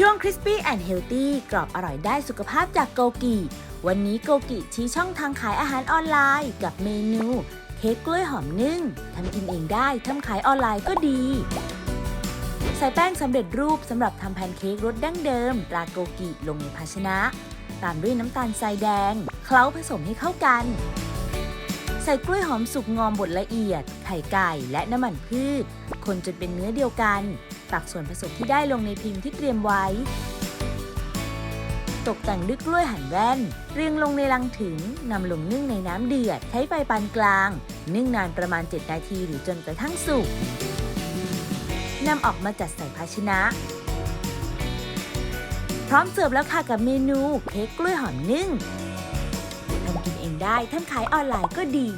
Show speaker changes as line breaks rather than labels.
ช่วง Crispy and Healthy กรอบอร่อยได้สุขภาพจากโกกิ วันนี้โกกิชี้ช่องทางขายอาหารออนไลน์ กับเมนู เค้กกล้วยหอมนึ่งทำกินเองได้ทำขายออนไลน์ก็ดี ใส่แป้งสำเร็จรูปสำหรับทำแพนเค้กรสดั้งเดิมตราโกกิลงในภาชนะ ตามด้วยน้ำตาลทรายแดง เคล้าผสมให้เข้ากัน ใส่กล้วยหอมสุกงอมบดละเอียด ไข่ไก่และน้ำมันพืช คนจนเป็นเนื้อเดียวกัน ตักส่วนผสมที่ได้ลงในพิมพ์ที่เตรียมไว้ ตกแต่งด้วยกล้วยหั่นแว่น เรียงลงในลังถึงนำลงนึ่งในน้ำเดือด ใช้ไฟปานกลาง นึ่งนานประมาณ 7 นาทีหรือจนกระทั่งสุกนำออกมาจัดใส่ภาชนะ พร้อมเสิร์ฟแล้วค่ะกับเมนูเค้กกล้วยหอมนึ่งทำกินเองได้ทั้งขายออนไลน์ก็ดี